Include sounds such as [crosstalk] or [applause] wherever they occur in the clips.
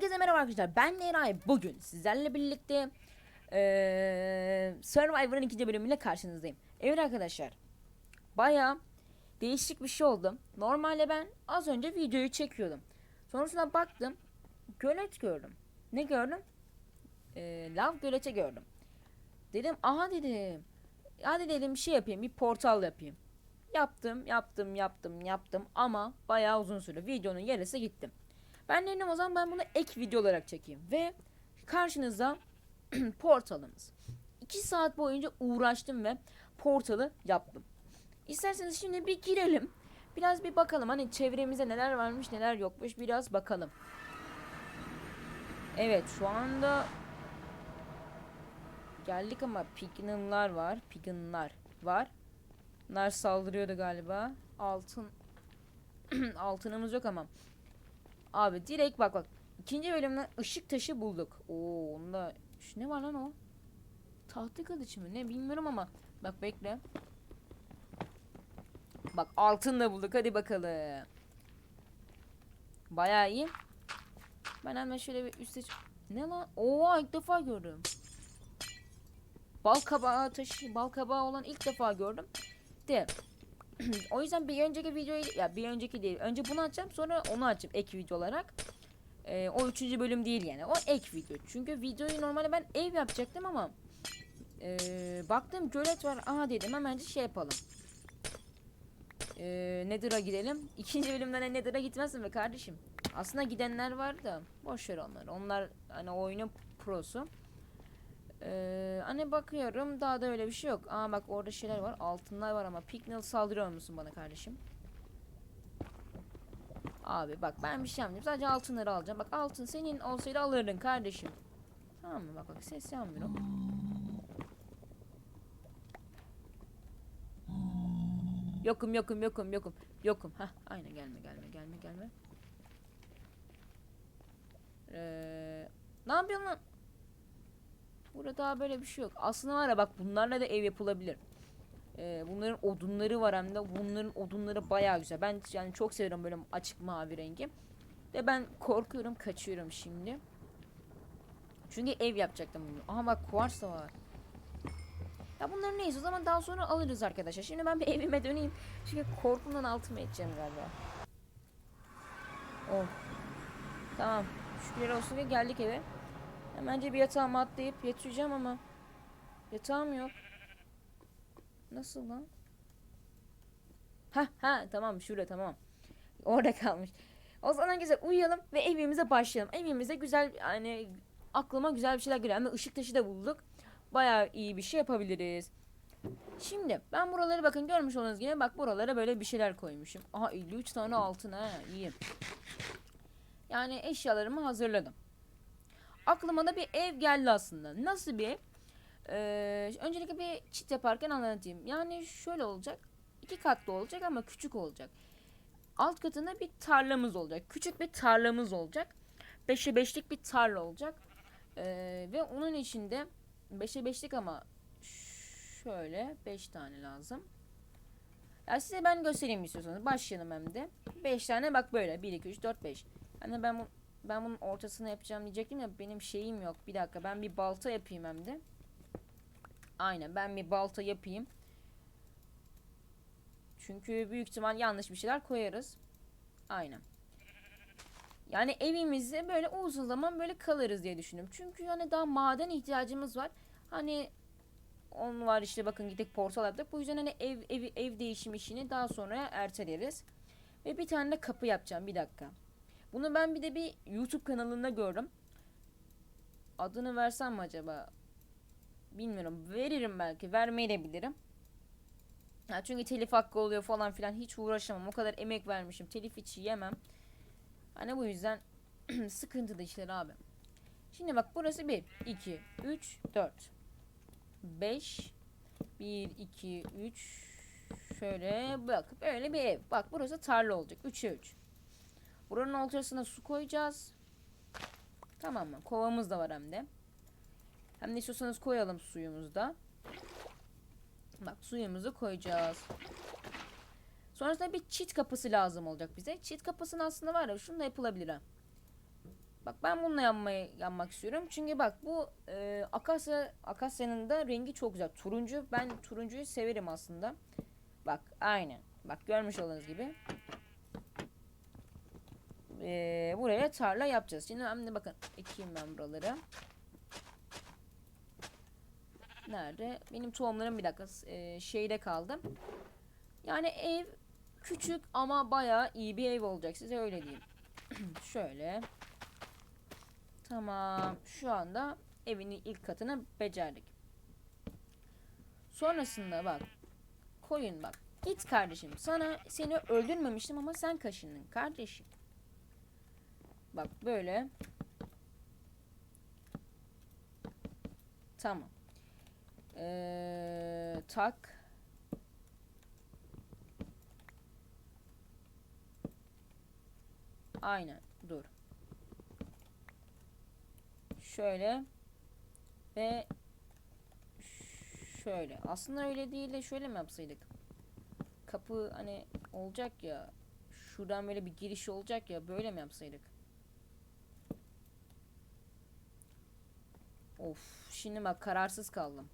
Herkese merhaba arkadaşlar. Ben Neray. Bugün sizlerle birlikte eee Survivor'ın ikinci bölümüyle karşınızdayım. Evet arkadaşlar. Baya değişik bir şey oldu. Normalde ben az önce videoyu çekiyordum. Sonrasında baktım. Gölet gördüm. Ne gördüm? Eee lav göleti gördüm. Dedim aha dedim. Hadi dedim bir şey yapayım. Bir portal yapayım. Yaptım, yaptım, yaptım, yaptım ama bayağı uzun süre videonun yarısı gittim. Ben dedim o zaman ben bunu ek video olarak çekeyim. Ve karşınızda [clears throat] portalımız. 2 saat boyunca uğraştım ve portalı yaptım. İsterseniz şimdi bir girelim. Biraz bir bakalım hani çevremizde neler varmış neler yokmuş biraz bakalım. Evet şu anda geldik ama pignonlar var. Pignonlar var. Bunlar saldırıyordu galiba. Altın [clears throat] altınımız yok ama. Abi direkt bak bak. İkinci bölümden ışık taşı bulduk. Oo onda şu ne var lan o? Tahta kılıç mı ne bilmiyorum ama. Bak bekle. Bak altın da bulduk hadi bakalım. Bayağı iyi. Ben hemen şöyle bir üstte... Ne lan? Oo ilk defa gördüm. Bal kabağı taşı, bal kabağı olan ilk defa gördüm. De. [clears throat] o yüzden bir önceki videoyu ya bir önceki değil. Önce bunu açacağım sonra onu açacağım ek video olarak. Ee, o üçüncü bölüm değil yani. O ek video. Çünkü videoyu normalde ben ev yapacaktım ama ee, baktım gölet var. Aha dedim hemen şey yapalım. Ee, Nether'a gidelim. İkinci bölümden Nether'a gitmezsin be kardeşim. Aslında gidenler var da boş ver onları. Onlar hani oyunun prosu. Ee, hani bakıyorum daha da öyle bir şey yok. Aa bak orada şeyler var. Altınlar var ama Pignal saldırıyor musun bana kardeşim? Abi bak ben bir şey yapmayayım. Sadece altınları alacağım. Bak altın senin olsaydı alırdın kardeşim. Tamam mı? Bak bak ses yapmıyor. Yokum yokum yokum yokum. Yokum. Hah aynen gelme gelme gelme gelme. Ee, ne yapıyorsun lan? Burada daha böyle bir şey yok. Aslında var ya bak bunlarla da ev yapılabilir. Ee, bunların odunları var hem de bunların odunları bayağı güzel. Ben yani çok seviyorum böyle açık mavi rengi. Ve ben korkuyorum kaçıyorum şimdi. Çünkü ev yapacaktım bunu. Aha bak kuvars da var. Ya bunları neyse o zaman daha sonra alırız arkadaşlar. Şimdi ben bir evime döneyim. Çünkü korkumdan altıma edeceğim galiba. Oh. Tamam. Şükürler olsun ki geldik eve. Hemen bir yatağıma atlayıp yatacağım ama yatağım yok. Nasıl lan? Ha ha tamam şurada tamam. Orada kalmış. O zaman güzel uyuyalım ve evimize başlayalım. Evimize güzel hani aklıma güzel bir şeyler geliyor. Ama ışık taşı da bulduk. Bayağı iyi bir şey yapabiliriz. Şimdi ben buraları bakın görmüş olduğunuz gibi bak buralara böyle bir şeyler koymuşum. Aha 53 tane altın ha iyi. Yani eşyalarımı hazırladım aklıma da bir ev geldi aslında. Nasıl bir ev? Ee, öncelikle bir çit yaparken anlatayım. Yani şöyle olacak. iki katlı olacak ama küçük olacak. Alt katında bir tarlamız olacak. Küçük bir tarlamız olacak. 5'e 5'lik bir tarla olacak. Ee, ve onun içinde 5'e 5'lik ama şöyle 5 tane lazım. Ya size ben göstereyim istiyorsanız. Başlayalım hem de. 5 tane bak böyle. 1, 2, 3, 4, 5. Hani ben bu ben bunun ortasını yapacağım diyecektim ya benim şeyim yok. Bir dakika ben bir balta yapayım hem de. Aynen ben bir balta yapayım. Çünkü büyük ihtimal yanlış bir şeyler koyarız. Aynen. Yani evimizde böyle uzun zaman böyle kalırız diye düşünüyorum. Çünkü yani daha maden ihtiyacımız var. Hani on var işte bakın gidip portal yaptık. Bu yüzden hani ev, ev, ev değişim işini daha sonra erteleriz. Ve bir tane de kapı yapacağım bir dakika. Bunu ben bir de bir YouTube kanalında gördüm. Adını versem mi acaba? Bilmiyorum. Veririm belki. Vermeyebilirim. Ya çünkü telif hakkı oluyor falan filan. Hiç uğraşamam. O kadar emek vermişim. Telif hiç yemem. Hani bu yüzden [clears throat] sıkıntılı işler abi. Şimdi bak burası 1, 2, 3, 4, 5, 1, 2, 3, şöyle bak böyle bir ev. Bak burası tarla olacak. 3'e 3. Buranın ortasına su koyacağız. Tamam mı? Kovamız da var hem de. Hem de istiyorsanız koyalım suyumuzda. Bak suyumuzu koyacağız. Sonrasında bir çit kapısı lazım olacak bize. Çit kapısının aslında var ya şunu da yapılabilir. Bak ben bununla yanmayı yanmak istiyorum. Çünkü bak bu e, akasya akasya'nın da rengi çok güzel. Turuncu. Ben turuncuyu severim aslında. Bak aynen. Bak görmüş olduğunuz gibi. E, buraya tarla yapacağız. Şimdi de bakın ekeyim ben buraları. Nerede? Benim tohumlarım bir dakika e, şeyde kaldı. Yani ev küçük ama bayağı iyi bir ev olacak. Size öyle diyeyim. [clears throat] Şöyle. Tamam. Şu anda evin ilk katını becerdik. Sonrasında bak. Koyun bak. Git kardeşim. Sana seni öldürmemiştim ama sen kaşındın kardeşim. Bak böyle. Tamam. Ee, tak. Aynen. Dur. Şöyle. Ve şöyle. Aslında öyle değil de şöyle mi yapsaydık? Kapı hani olacak ya. Şuradan böyle bir giriş olacak ya. Böyle mi yapsaydık? Of. Şimdi bak kararsız kaldım.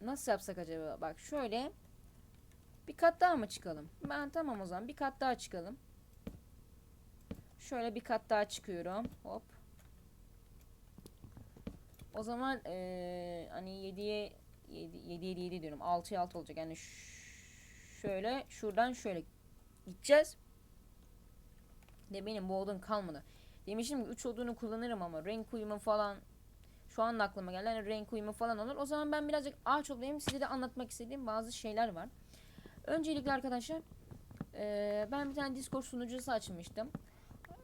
Nasıl yapsak acaba? Bak şöyle. Bir kat daha mı çıkalım? Ben tamam o zaman bir kat daha çıkalım. Şöyle bir kat daha çıkıyorum. Hop. O zaman eee, hani 7'ye 7 7 7 7 diyorum. 6'ya 6 olacak. Yani şöyle şuradan şöyle gideceğiz. De benim bu odun kalmadı. Demiştim ki 3 odunu kullanırım ama renk uyumu falan şu an aklıma geldi. Hani renk uyumu falan olur. O zaman ben birazcık ağaç toplayayım. Size de anlatmak istediğim bazı şeyler var. Öncelikle arkadaşlar eee, ben bir tane Discord sunucusu açmıştım.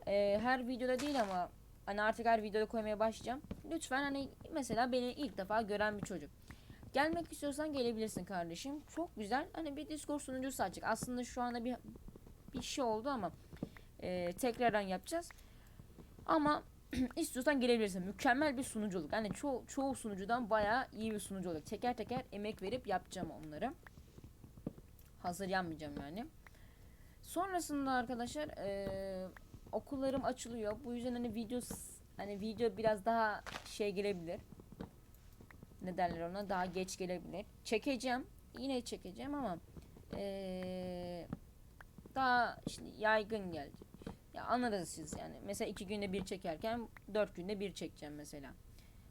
Eee, her videoda değil ama hani artık her videoda koymaya başlayacağım. Lütfen hani mesela beni ilk defa gören bir çocuk. Gelmek istiyorsan gelebilirsin kardeşim. Çok güzel. Hani bir Discord sunucusu açık. Aslında şu anda bir bir şey oldu ama eee, tekrardan yapacağız. Ama [clears throat] istiyorsan gelebilirsin. Mükemmel bir sunuculuk. Hani çoğu, çoğu sunucudan bayağı iyi bir sunucu olacak. Teker teker emek verip yapacağım onları. Hazır yanmayacağım yani. Sonrasında arkadaşlar eee, okullarım açılıyor. Bu yüzden hani video hani video biraz daha şey gelebilir. Ne derler ona? Daha geç gelebilir. Çekeceğim. Yine çekeceğim ama eee, daha işte yaygın gelecek. Ya anladınız siz yani. Mesela iki günde bir çekerken dört günde bir çekeceğim mesela.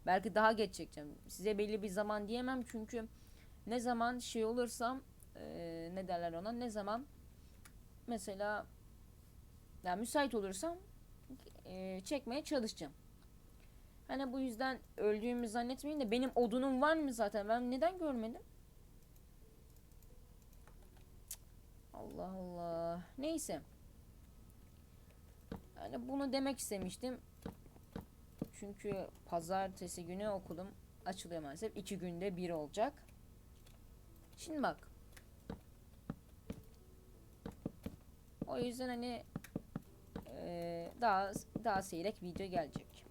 Belki daha geç çekeceğim. Size belli bir zaman diyemem çünkü ne zaman şey olursam eee, ne derler ona ne zaman mesela ya müsait olursam eee, çekmeye çalışacağım. Hani bu yüzden öldüğümü zannetmeyin de benim odunum var mı zaten ben neden görmedim? Allah Allah. Neyse. Yani bunu demek istemiştim. Çünkü pazartesi günü okulum açılıyor maalesef. iki günde bir olacak. Şimdi bak. O yüzden hani eee, daha daha seyrek video gelecek.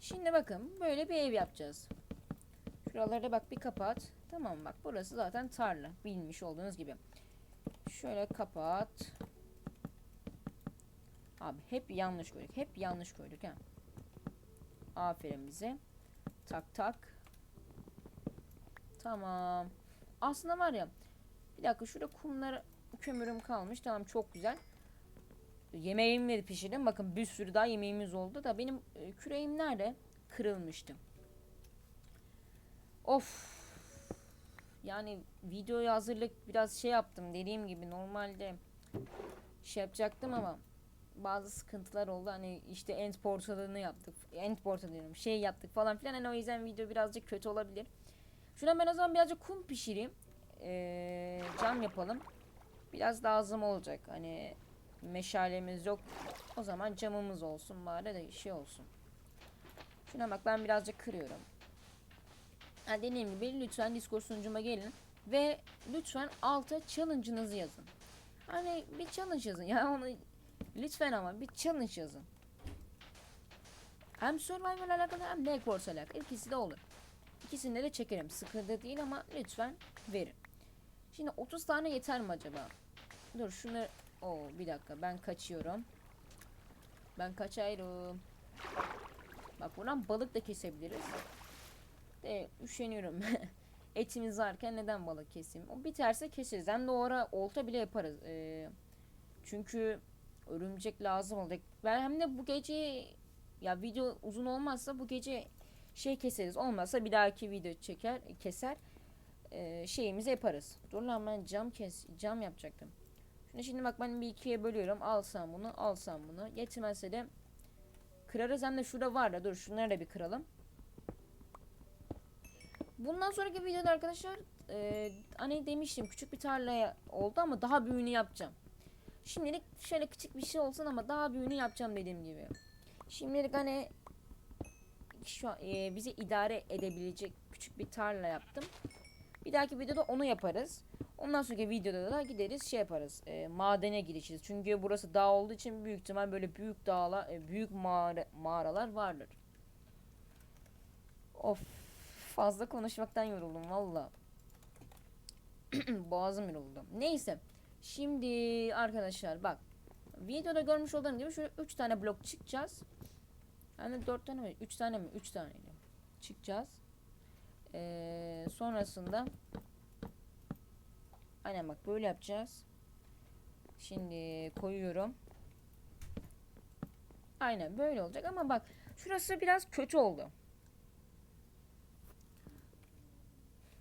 Şimdi bakın böyle bir ev yapacağız. Şuraları bak bir kapat. Tamam bak burası zaten tarla. Bilmiş olduğunuz gibi. Şöyle kapat. Abi hep yanlış koyduk. Hep yanlış koyduk ha. Aferin bize. Tak tak. Tamam. Aslında var ya. Bir dakika şurada kumlar kömürüm kalmış. Tamam çok güzel. Yemeğimi pişirdim. Bakın bir sürü daha yemeğimiz oldu da benim e, küreğim nerede? Kırılmıştı. Of. Yani videoya hazırlık biraz şey yaptım dediğim gibi normalde şey yapacaktım ama bazı sıkıntılar oldu. Hani işte end portalını yaptık. End portal diyorum. Şey yaptık falan filan. Hani o yüzden video birazcık kötü olabilir. Şuna ben o zaman birazcık kum pişireyim. Ee, cam yapalım. Biraz lazım olacak. Hani meşalemiz yok. O zaman camımız olsun bari de şey olsun. Şuna bak ben birazcık kırıyorum. Ha, dediğim gibi lütfen Discord sunucuma gelin. Ve lütfen alta challenge'ınızı yazın. Hani bir challenge yazın. Ya onu lütfen ama bir challenge yazın. Hem survival alakalı hem de Eggwars alakalı. İkisi de olur. İkisinde de çekerim. Sıkıntı değil ama lütfen verin. Şimdi 30 tane yeter mi acaba? Dur şunu... Oo bir dakika ben kaçıyorum. Ben kaçayım. Bak buradan balık da kesebiliriz. De üşeniyorum. [laughs] Etimiz varken neden balık keseyim? O biterse keseriz. Hem de o ara olta bile yaparız. Ee, çünkü örümcek lazım olacak. Ben hem de bu gece ya video uzun olmazsa bu gece şey keseriz. Olmazsa bir dahaki video çeker keser. Ee, şeyimizi yaparız. Dur lan ben cam kes cam yapacaktım. Şimdi şimdi bak ben bir ikiye bölüyorum. Alsam bunu, alsam bunu. Yetmezse de kırarız. Hem de şurada var da dur şunları da bir kıralım. Bundan sonraki videoda arkadaşlar e, hani demiştim küçük bir tarlaya oldu ama daha büyüğünü yapacağım. Şimdilik şöyle küçük bir şey olsun ama daha büyüğünü yapacağım dediğim gibi. Şimdilik hani şu e, bizi idare edebilecek küçük bir tarla yaptım. Bir dahaki videoda onu yaparız. Ondan sonraki videoda da gideriz şey yaparız. e, madene girişiriz. Çünkü burası dağ olduğu için büyük ihtimal böyle büyük dağlar, e, büyük mağara, mağaralar vardır. Of fazla konuşmaktan yoruldum valla. [clears throat] Boğazım yoruldu. Neyse. Şimdi arkadaşlar bak. Videoda görmüş olduğum gibi şöyle 3 tane blok çıkacağız. Yani 4 tane mi? 3 tane mi? 3 tane. Çıkacağız. Ee, sonrasında Aynen bak böyle yapacağız. Şimdi koyuyorum. Aynen böyle olacak ama bak şurası biraz kötü oldu.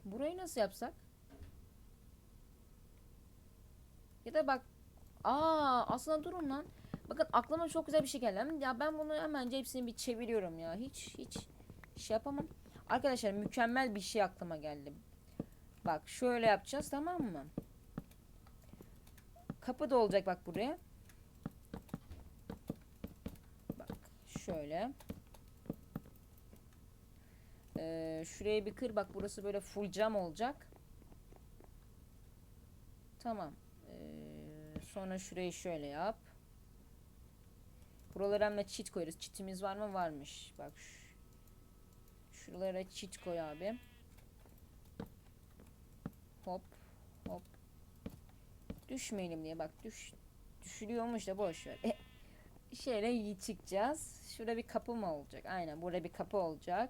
Burayı nasıl yapsak? Ya da bak Aa aslında durun lan. Bakın aklıma çok güzel bir şey geldi. Ya ben bunu hemen hepsini bir çeviriyorum ya. Hiç hiç şey yapamam. Arkadaşlar mükemmel bir şey aklıma geldi. Bak şöyle yapacağız tamam mı? Kapı da olacak bak buraya. Bak şöyle. Ee, şuraya bir kır bak burası böyle full cam olacak. Tamam. Sonra şurayı şöyle yap. Buralara hem de çit koyarız. Çitimiz var mı? Varmış. Bak şu, şuralara çit koy abi. Hop hop. Düşmeyelim diye bak düş düşürüyormuş da boş ver. [laughs] E, şöyle çıkacağız. Şurada bir kapı mı olacak? Aynen burada bir kapı olacak.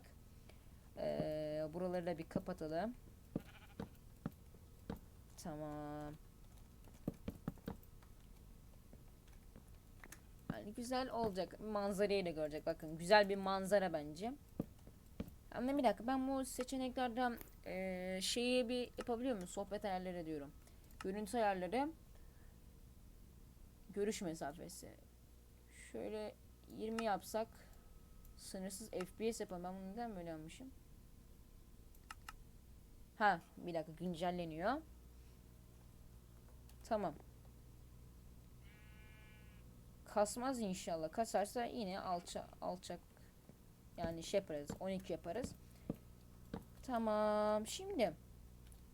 Ee, buraları da bir kapatalım. Tamam. Yani güzel olacak. Manzarayı da görecek. Bakın güzel bir manzara bence. Ama bir dakika ben bu seçeneklerden eee şeyi bir yapabiliyor muyum? Sohbet ayarları diyorum. Görüntü ayarları. Görüş mesafesi. Şöyle 20 yapsak sınırsız FPS yapalım. Ben bunu neden böyle yapmışım? Ha bir dakika güncelleniyor. Tamam. Kasmaz inşallah. Kasarsa yine alça, alçak yani şey yaparız. 12 yaparız. Tamam. Şimdi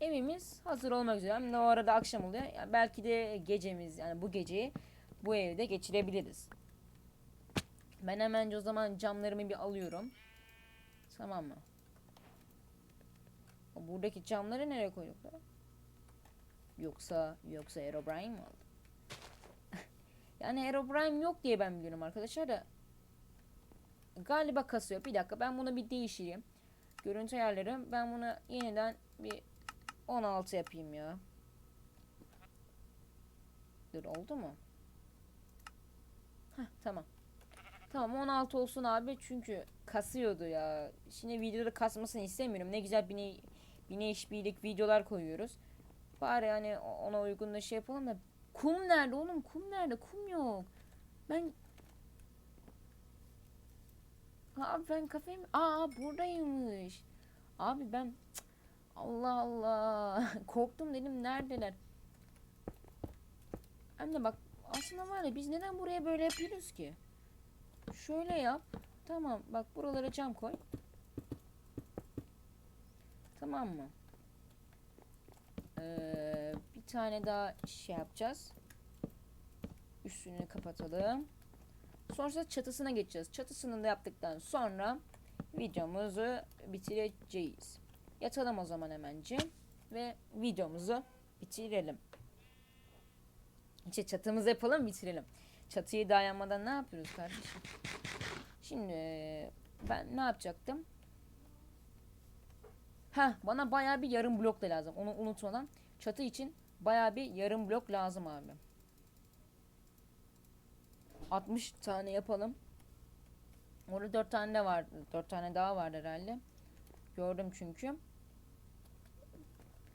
evimiz hazır olmak üzere. Hem de o arada akşam oluyor. Yani belki de gecemiz yani bu geceyi bu evde geçirebiliriz. Ben hemen o zaman camlarımı bir alıyorum. Tamam mı? Buradaki camları nereye koyduk? Yoksa yoksa Herobrine mi aldı? Yani Herobrine yok diye ben biliyorum arkadaşlar da Galiba kasıyor. Bir dakika ben bunu bir değiştireyim. Görüntü ayarları. Ben bunu yeniden bir 16 yapayım ya. Dur oldu mu? Heh, tamam. Tamam 16 olsun abi çünkü kasıyordu ya. Şimdi videoda kasmasını istemiyorum. Ne güzel bine, bine işbirlik videolar koyuyoruz. Bari hani ona uygun da şey yapalım da. Kum nerede oğlum? Kum nerede? Kum yok. Ben Abi ben kafeye mi? Aa buradaymış. Abi ben Allah Allah [laughs] korktum dedim neredeler? Hem de bak aslında var ya biz neden buraya böyle yapıyoruz ki? Şöyle yap. Tamam bak buralara cam koy. Tamam mı? Ee, bir tane daha şey yapacağız. Üstünü kapatalım. Sonrasında çatısına geçeceğiz. Çatısını da yaptıktan sonra videomuzu bitireceğiz. Yatalım o zaman hemence ve videomuzu bitirelim. İşte çatımızı yapalım bitirelim. Çatıyı dayanmadan ne yapıyoruz kardeşim? Şimdi ben ne yapacaktım? Ha bana bayağı bir yarım blok da lazım. Onu unutmadan. Çatı için bayağı bir yarım blok lazım abi. 60 tane yapalım. Orada 4 tane de var. 4 tane daha var herhalde. Gördüm çünkü.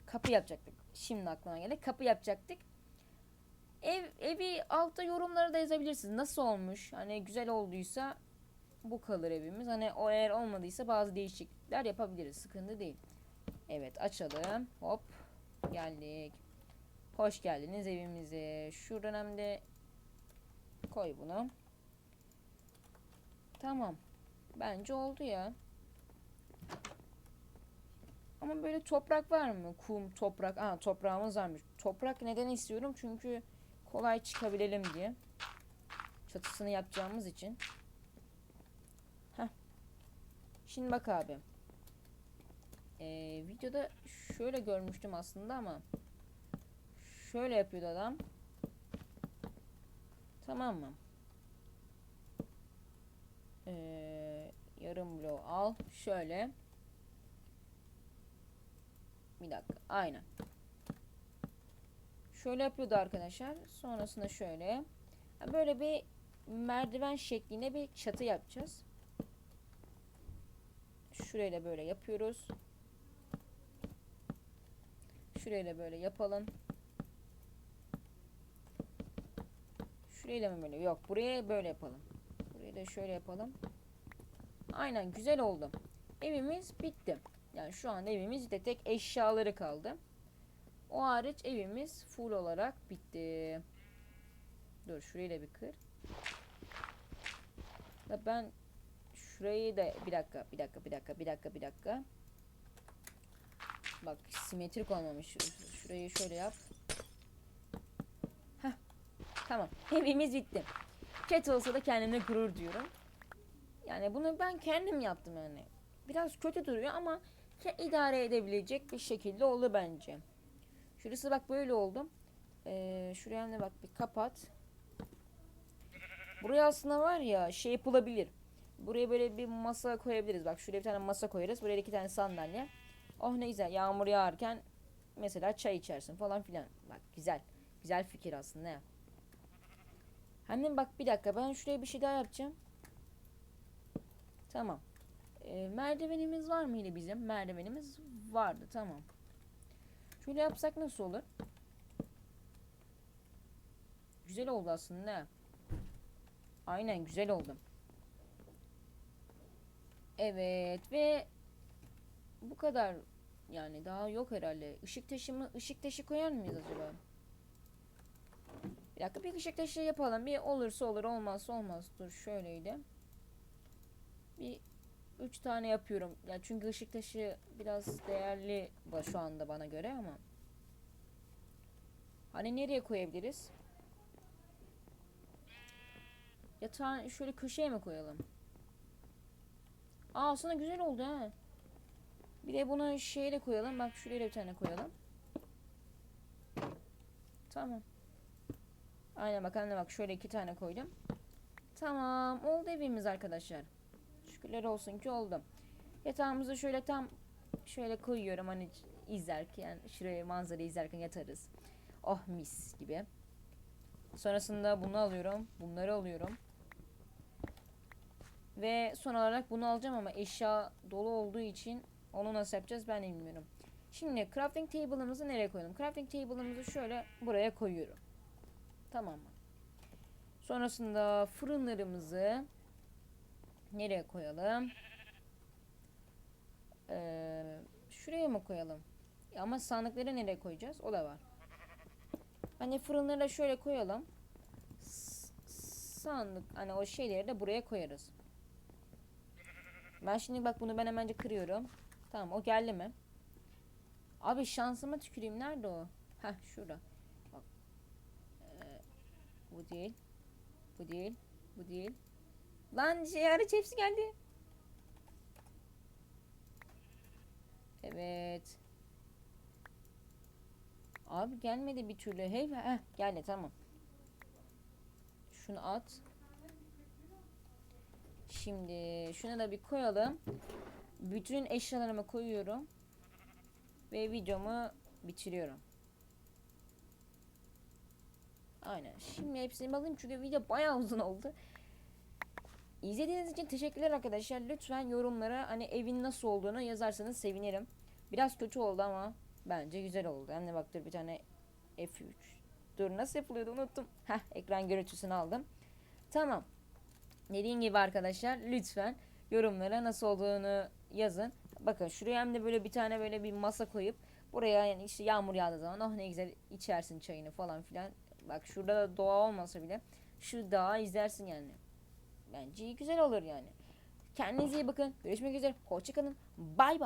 Kapı yapacaktık. Şimdi aklıma geldi. Kapı yapacaktık. Ev evi altta yorumlara da yazabilirsiniz. Nasıl olmuş? Hani güzel olduysa bu kalır evimiz. Hani o eğer olmadıysa bazı değişiklikler yapabiliriz. Sıkıntı değil. Evet açalım. Hop. Geldik. Hoş geldiniz evimize. Şu dönemde koy bunu. Tamam. Bence oldu ya. Ama böyle toprak var mı? Kum, toprak. Aa toprağımız varmış. Toprak neden istiyorum? Çünkü kolay çıkabilelim diye. Çatısını yapacağımız için. Heh. Şimdi bak abi. Ee, videoda şöyle görmüştüm aslında ama şöyle yapıyordu adam. Tamam mı? Ee, yarım bloğu al. Şöyle. Bir dakika. Aynen. Şöyle yapıyordu arkadaşlar. Sonrasında şöyle. Böyle bir merdiven şeklinde bir çatı yapacağız. Şurayı da böyle yapıyoruz. Şurayı da böyle yapalım. Şurayı da mı böyle? Yok. Buraya böyle yapalım. Burayı da şöyle yapalım. Aynen güzel oldu. Evimiz bitti. Yani şu anda evimiz de tek eşyaları kaldı. O hariç evimiz full olarak bitti. Dur şurayı bir kır. Ben şurayı da bir dakika bir dakika bir dakika bir dakika bir dakika. Bak simetrik olmamış. Şurayı şöyle yap. Heh. Tamam. Evimiz bitti. Ket olsa da kendimle gurur diyorum. Yani bunu ben kendim yaptım yani. Biraz kötü duruyor ama idare edebilecek bir şekilde oldu bence. Şurası bak böyle oldu. Ee, şuraya da bak bir kapat. Buraya aslında var ya şey yapılabilir. Buraya böyle bir masa koyabiliriz. Bak şuraya bir tane masa koyarız. Buraya iki tane sandalye. Oh ne güzel. Yağmur yağarken mesela çay içersin falan filan. Bak güzel. Güzel fikir aslında ya. Annem bak bir dakika ben şuraya bir şey daha yapacağım. Tamam. Ee, merdivenimiz var mıydı bizim? Merdivenimiz vardı tamam. Şöyle yapsak nasıl olur? Güzel oldu aslında. Aynen güzel oldu. Evet ve bu kadar yani daha yok herhalde. Işık taşı mı? Işık taşı koyar mıyız acaba? Bir dakika bir ışık taşı yapalım. Bir olursa olur olmazsa olmaz. Dur şöyleydi. Bir üç tane yapıyorum. Ya çünkü ışık taşı biraz değerli şu anda bana göre ama. Hani nereye koyabiliriz? Yatağın şöyle köşeye mi koyalım? Aa aslında güzel oldu ha. Bir de bunu şeye de koyalım. Bak şuraya bir tane koyalım. Tamam. Aynen bak anne bak şöyle iki tane koydum. Tamam oldu evimiz arkadaşlar. Şükürler olsun ki oldu. Yatağımızı şöyle tam şöyle koyuyorum hani izlerken şuraya manzara izlerken yatarız. Oh mis gibi. Sonrasında bunu alıyorum. Bunları alıyorum. Ve son olarak bunu alacağım ama eşya dolu olduğu için onu nasıl yapacağız ben bilmiyorum. Şimdi crafting table'ımızı nereye koyalım? Crafting table'ımızı şöyle buraya koyuyorum. Tamam mı? Sonrasında fırınlarımızı nereye koyalım? Ee, şuraya mı koyalım? Ya ama sandıkları nereye koyacağız? O da var. Hani fırınları da şöyle koyalım. S- sandık hani o şeyleri de buraya koyarız. Ben şimdi bak bunu ben hemen kırıyorum. Tamam o geldi mi? Abi şansıma tüküreyim. Nerede o? Heh şurada. Bak. Ee, bu değil. Bu değil. Bu değil. Lan hariç hepsi geldi. Evet. Abi gelmedi bir türlü. Hey, heh, geldi tamam. Şunu at. Şimdi şunu da bir koyalım. Bütün eşyalarımı koyuyorum. Ve videomu bitiriyorum. Aynen. Şimdi hepsini alayım çünkü video bayağı uzun oldu. İzlediğiniz için teşekkürler arkadaşlar. Lütfen yorumlara hani evin nasıl olduğunu yazarsanız sevinirim. Biraz kötü oldu ama bence güzel oldu. Hem de bak dur bir tane F3. Dur nasıl yapılıyordu unuttum. Heh ekran görüntüsünü aldım. Tamam. Dediğim gibi arkadaşlar lütfen yorumlara nasıl olduğunu yazın. Bakın şuraya hem de böyle bir tane böyle bir masa koyup buraya yani işte yağmur yağdığı zaman oh ne güzel içersin çayını falan filan. Bak şurada da doğa olmasa bile şu dağı izlersin yani. Bence güzel olur yani. Kendinize iyi bakın. Görüşmek üzere. Hoşçakalın. Bay bay.